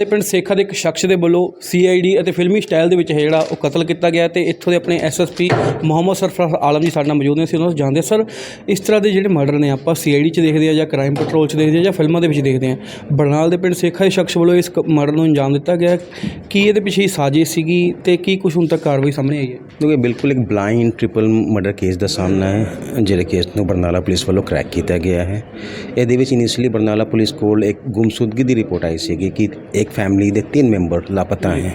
ਦੇ ਪਿੰਡ ਸੇਖਾ ਦੇ ਇੱਕ ਸ਼ਖਸ ਦੇ ਵੱਲੋਂ ਸੀਆਈਡੀ ਅਤੇ ਫਿਲਮੀ ਸਟਾਈਲ ਦੇ ਵਿੱਚ ਹੈ ਜਿਹੜਾ ਉਹ ਕਤਲ ਕੀਤਾ ਗਿਆ ਤੇ ਇੱਥੋਂ ਦੇ ਆਪਣੇ ਐਸਐਸਪੀ ਮੁਹੰਮਦ ਸਰਫਰਾਜ਼ ਆਲਮ ਜੀ ਸਾਡੇ ਨਾਲ ਮੌਜੂਦ ਨੇ, ਅਸੀਂ ਉਹਨਾਂ ਤੋਂ ਜਾਣਦੇ ਹਾਂ। ਸਰ, ਇਸ ਤਰ੍ਹਾਂ ਦੇ ਜਿਹੜੇ ਮਰਡਰ ਨੇ, ਆਪਾਂ ਸੀਆਈਡੀ 'ਚ ਦੇਖਦੇ ਆ ਜਾਂ ਕ੍ਰਾਈਮ ਪੈਟਰੋਲ 'ਚ ਦੇਖਦੇ ਆ ਜਾਂ ਫਿਲਮਾਂ ਦੇ ਵਿੱਚ ਦੇਖਦੇ ਆ ਬਰਨਾਲ ਦੇ ਪਿੰਡ ਸੇਖਾ ਦੇ ਸ਼ਖਸ ਵੱਲੋਂ ਇਸ ਮਰਡਰ ਨੂੰ ਅੰਜਾਮ ਦਿੱਤਾ ਗਿਆ। ਕੀ ਇਹਦੇ ਪਿੱਛੇ ਸਾਜ਼ਿਸ਼ ਸੀਗੀ ਤੇ ਕੀ ਕੁਝ ਹੁਣ ਤੱਕ ਕਾਰਵਾਈ ਸਾਹਮਣੇ ਆਈ ਹੈ? ਦੇਖੋ ਬਿਲਕੁਲ ਇੱਕ ਬਲਾਈਂਡ ਟ੍ਰਿਪਲ ਮਰਡਰ ਕੇਸ ਦਾ ਸਾਹਮਣਾ ਹੈ, ਜਿਹੜੇ ਕੇਸ ਨੂੰ ਬਰਨਾਲਾ ਪੁਲਿਸ ਵੱਲੋਂ ਕ੍ਰੈਕ ਕੀਤਾ ਗਿਆ ਹੈ। ਇਹਦੇ ਵਿੱਚ ਇਨੀਸ਼ੀਅਲੀ ਬਰਨਾਲਾ ਪੁਲਿਸ ਕੋਲ ਇੱਕ ਗੁੰਮਸ਼ੁਦਗੀ ਦੀ ਰਿਪੋਰਟ ਆਈ ਸੀਗੀ ਕਿ ਇੱਕ ਫੈਮਿਲੀ ਦੇ ਤਿੰਨ ਮੈਂਬਰ ਲਾਪਤਾ ਹੈ।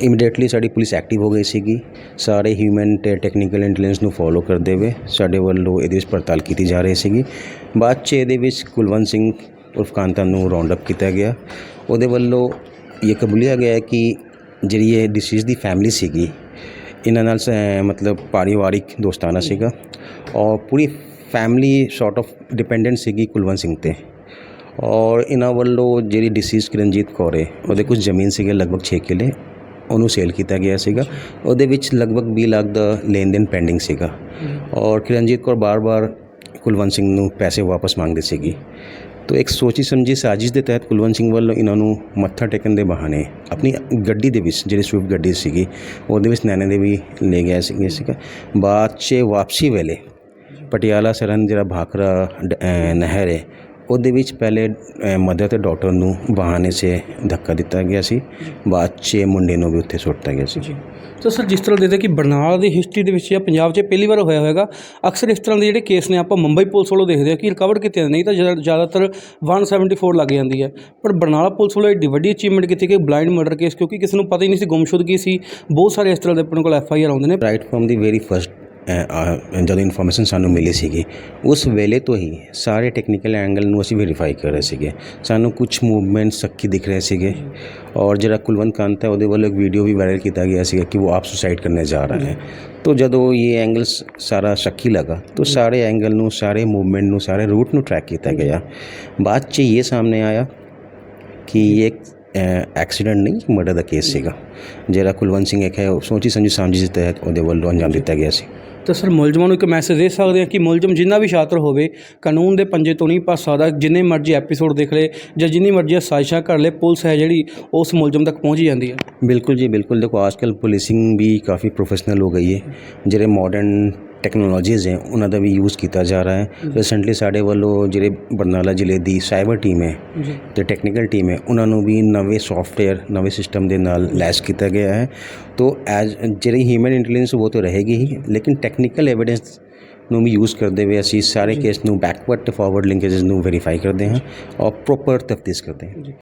ਇਮੀਡੀਏਟਲੀ ਸਾਡੀ ਪੁਲਿਸ ਐਕਟਿਵ ਹੋ ਗਈ ਸੀਗੀ। ਸਾਰੇ ਹਿਊਮਨ ਤੇ ਟੈਕਨੀਕਲ ਇੰਟੈਲੀਜੈਂਸ ਨੂੰ ਫੋਲੋ ਕਰਦੇ ਹੋਏ ਸਾਡੇ ਵੱਲੋਂ ਇਹਦੇ ਵਿੱਚ ਪੜਤਾਲ ਕੀਤੀ ਜਾ ਰਹੀ ਸੀਗੀ। ਬਾਅਦ 'ਚ ਇਹਦੇ ਵਿੱਚ ਕੁਲਵੰਤ ਸਿੰਘ ਉਰਫ ਕਾਂਤਾ ਨੂੰ ਰਾਉਂਡ ਅਪ ਕੀਤਾ ਗਿਆ। ਉਹਦੇ ਵੱਲੋਂ ਇਹ ਕਬੂਲਿਆ ਗਿਆ ਕਿ ਜਿਹੜੀ ਇਹ ਡਿਸੀਜ਼ ਦੀ ਫੈਮਿਲੀ ਸੀਗੀ, ਇਹਨਾਂ ਨਾਲ ਮਤਲਬ ਪਰਿਵਾਰਿਕ ਦੋਸਤਾਨਾ ਸੀਗਾ। ਔਰ ਪੂਰੀ ਫੈਮਿਲੀ ਸੌਰਟ ਆਫ ਡਿਪੈਂਡੈਂਟ ਸੀਗੀ ਕੁਲਵੰਤ ਸਿੰਘ ਤੇ। ਔਰ ਇਹਨਾਂ ਵੱਲੋਂ ਜਿਹੜੀ ਡਿਸੀਜ਼ ਕਿਰਨਜੀਤ ਕੌਰ ਹੈ ਉਹਦੇ ਕੁਝ ਜ਼ਮੀਨ ਸੀਗੇ ਲਗਭਗ 6 ਕਿੱਲੇ ਉਹਨੂੰ ਸੇਲ ਕੀਤਾ ਗਿਆ ਸੀਗਾ। ਉਹਦੇ ਵਿੱਚ ਲਗਭਗ 20 ਲੱਖ ਦਾ ਲੈਣ ਦੇਣ ਪੈਂਡਿੰਗ ਸੀਗਾ ਔਰ ਕਿਰਨਜੀਤ ਕੌਰ ਬਾਰ-ਬਾਰ ਕੁਲਵੰਤ ਸਿੰਘ ਨੂੰ ਪੈਸੇ ਵਾਪਸ ਮੰਗਦੀ ਸੀਗੀ। ਤੋ ਇੱਕ ਸੋਚੀ ਸਮਝੀ ਸਾਜ਼ਿਸ਼ ਦੇ ਤਹਿਤ ਕੁਲਵੰਤ ਸਿੰਘ ਵੱਲੋਂ ਇਹਨਾਂ ਨੂੰ ਮੱਥਾ ਟੇਕਣ ਦੇ ਬਹਾਨੇ ਆਪਣੀ ਗੱਡੀ ਦੇ ਵਿੱਚ ਜਿਹੜੀ ਸਵਿਫਟ ਗੱਡੀ ਸੀਗੀ ਉਹਦੇ ਵਿੱਚ ਨੈਣੇ ਦੇ ਵੀ ਲੈ ਗਿਆ ਸੀਗਾ ਸੀਗਾ। ਬਾਅਦ 'ਚ ਵਾਪਸੀ ਵੇਲੇ ਪਟਿਆਲਾ ਸਰਨ ਜਿਹੜਾ ਅਹ ਨਹਿਰ ਹੈ ਉਹਦੇ ਵਿੱਚ ਪਹਿਲੇ ਮਦਰ ਤੇ ਡਾਕਟਰ ਨੂੰ ਬਹਾਨੇ ਸੇ ਧੱਕਾ ਦਿੱਤਾ ਗਿਆ ਸੀ। ਬਾਅਦ 'ਚ ਮੁੰਡੇ ਨੂੰ ਵੀ ਉੱਥੇ ਸੁੱਟਤਾ ਗਿਆ ਸੀ। ਤਾਂ ਸਰ ਜਿਸ ਤਰ੍ਹਾਂ ਦੇਖਦੇ ਕਿ ਬਰਨਾਲਾ ਦੀ ਹਿਸਟਰੀ ਦੇ ਵਿੱਚ ਜਾਂ ਪੰਜਾਬ 'ਚ ਪਹਿਲੀ ਵਾਰ ਹੋਇਆ ਹੋਵੇਗਾ ਅਕਸਰ ਇਸ ਤਰ੍ਹਾਂ ਦੇ ਜਿਹੜੇ ਕੇਸ ਨੇ ਆਪਾਂ ਮੁੰਬਈ ਪੁਲਿਸ ਵੱਲੋਂ ਦੇਖਦੇ ਆ ਕਿ ਰਿਕਵਰ ਕੀਤੇ ਜਾਂਦੇ ਨਹੀਂ ਤਾਂ ਜ਼ਿਆਦਾ- ਜ਼ਿਆਦਾਤਰ 174 ਲੱਗ ਜਾਂਦੀ ਹੈ। ਪਰ ਬਰਨਾਲਾ ਪੁਲਿਸ ਵੱਲੋਂ ਏਡੀ ਵੱਡੀ ਅਚੀਵਮੈਂਟ ਕੀਤੀ ਕਿ ਬਲਾਈਂਡ ਮਰਡਰ ਕੇਸ ਕਿਉਂਕਿ ਕਿਸੇ ਨੂੰ ਪਤਾ ਹੀ ਨਹੀਂ ਸੀ ਗੁੰਮਸ਼ੁਦਗੀ ਸੀ। ਬਹੁਤ ਸਾਰੇ ਇਸ ਤਰ੍ਹਾਂ ਦੇ ਆਪਣੇ ਕੋਲ ਐਫ ਆਈ ਆਰ ਆਉਂਦੇ ਨੇ। Right from the very first ਜਦੋਂ ਇਨਫੋਰਮੇਸ਼ਨ ਸਾਨੂੰ ਮਿਲੀ ਸੀਗੀ, ਉਸ ਵੇਲੇ ਤੋਂ ਹੀ ਸਾਰੇ ਟੈਕਨੀਕਲ ਐਂਗਲ ਨੂੰ ਅਸੀਂ ਵੈਰੀਫਾਈ ਕਰ ਰਹੇ ਸੀਗੇ। ਸਾਨੂੰ ਕੁਝ ਮੂਵਮੈਂਟਸ ਸੱਕੀ ਦਿਖ ਰਹੇ ਸੀਗੇ ਔਰ ਜਿਹੜਾ ਕੁਲਵੰਤ ਕਾਂਤ ਹੈ, ਉਹਦੇ ਵੱਲੋਂ ਇੱਕ ਵੀਡੀਓ ਵੀ ਵਾਇਰਲ ਕੀਤਾ ਗਿਆ ਸੀਗਾ ਕਿ ਉਹ ਆਪ ਸੁਸਾਈਡ ਕਰਨੇ ਜਾ ਰਹਾ ਹੈ। ਤੋ ਜਦੋਂ ਇਹ ਐਂਗਲ ਸਾਰਾ ਸ਼ੱਕੀ ਲਗਾ, ਤੋ ਸਾਰੇ ਐਂਗਲ ਨੂੰ, ਸਾਰੇ ਮੂਵਮੈਂਟ ਨੂੰ, ਸਾਰੇ ਰੂਟ ਨੂੰ ਟਰੈਕ ਕੀਤਾ ਗਿਆ। ਬਾਅਦ 'ਚ ਇਹ ਸਾਹਮਣੇ ਆਇਆ ਕਿ ਇਹ ਇੱਕ ਐਕਸੀਡੈਂਟ ਨਹੀਂ ਮਰਡਰ ਦਾ ਕੇਸ ਸੀਗਾ। ਜਿਹੜਾ ਕੁਲਵੰਤ ਸਿੰਘ ਇੱਕ ਹੈ, ਉਹ ਸੋਚੀ ਸਮਝੀ ਸਾਂਝੀ ਦੇ ਤਹਿਤ ਉਹਦੇ ਵੱਲੋਂ ਅੰਜਾਮ ਦਿੱਤਾ ਗਿਆ ਸੀ। ਤਾਂ ਸਰ ਮੁਲਜ਼ਮਾਂ ਨੂੰ ਇੱਕ ਮੈਸੇਜ ਦੇ ਸਕਦੇ ਆ ਕਿ ਮੁਲਜ਼ਮ ਜਿੰਨਾ ਵੀ ਸ਼ਾਤਰ ਹੋਵੇ ਕਾਨੂੰਨ ਦੇ ਪੰਜੇ ਤੋਂ ਨਹੀਂ ਭੱਜ ਸਕਦਾ ਜਿੰਨੇ ਮਰਜ਼ੀ ਐਪੀਸੋਡ ਦੇਖ ਲੇ ਜਾਂ ਜਿੰਨੀ ਮਰਜ਼ੀ ਸਾਜ਼ਿਸ਼ਾਂ ਕਰ ਲੇ ਪੁਲਿਸ ਹੈ ਜਿਹੜੀ ਉਸ ਮੁਲਜ਼ਮ ਤੱਕ ਪਹੁੰਚ ਹੀ ਜਾਂਦੀ ਹੈ बिल्कुल जी बिल्कुल देखो आजकल पुलिसिंग भी काफ़ी प्रोफेशनल हो गई है ਜਿਹੜੇ ਮਾਡਰਨ ਟੈਕਨੋਲੋਜੀਜ਼ ਹੈ ਉਹਨਾਂ ਦਾ ਵੀ ਯੂਜ਼ ਕੀਤਾ ਜਾ ਰਿਹਾ ਹੈ ਰੀਸੈਂਟਲੀ ਸਾਡੇ ਵੱਲੋਂ ਜਿਹੜੇ ਬਰਨਾਲਾ ਜ਼ਿਲ੍ਹੇ ਦੀ ਸਾਈਬਰ ਟੀਮ ਹੈ ਤੇ ਟੈਕਨੀਕਲ ਟੀਮ ਹੈ ਉਹਨਾਂ ਨੂੰ ਵੀ ਨਵੇਂ ਸੌਫਟਵੇਅਰ ਨਵੇਂ ਸਿਸਟਮ ਦੇ ਨਾਲ ਲੈਸ ਕੀਤਾ ਗਿਆ ਹੈ ਤੋ ਐਜ਼ ਜਿਹੜੀ ਹਿਊਮਨ ਇੰਟੈਲੀਜੈਂਸ ਉਹ ਤਾਂ ਰਹੇਗੀ ਹੀ ਲੇਕਿਨ ਟੈਕਨੀਕਲ ਐਵੀਡੈਂਸ ਨੂੰ ਵੀ ਯੂਜ਼ ਕਰਦੇ ਹੋਏ ਅਸੀਂ ਸਾਰੇ ਕੇਸ ਨੂੰ ਬੈਕਵਰਡ ਤੇ ਫਾਰਵਰਡ ਲਿੰਕੇजेस ਨੂੰ ਵੈਰੀਫਾਈ ਕਰਦੇ ਹਾਂ ਔਰ ਪ੍ਰੋਪਰ ਤਫਤੀਸ਼ ਕਰਦੇ ਹਾਂ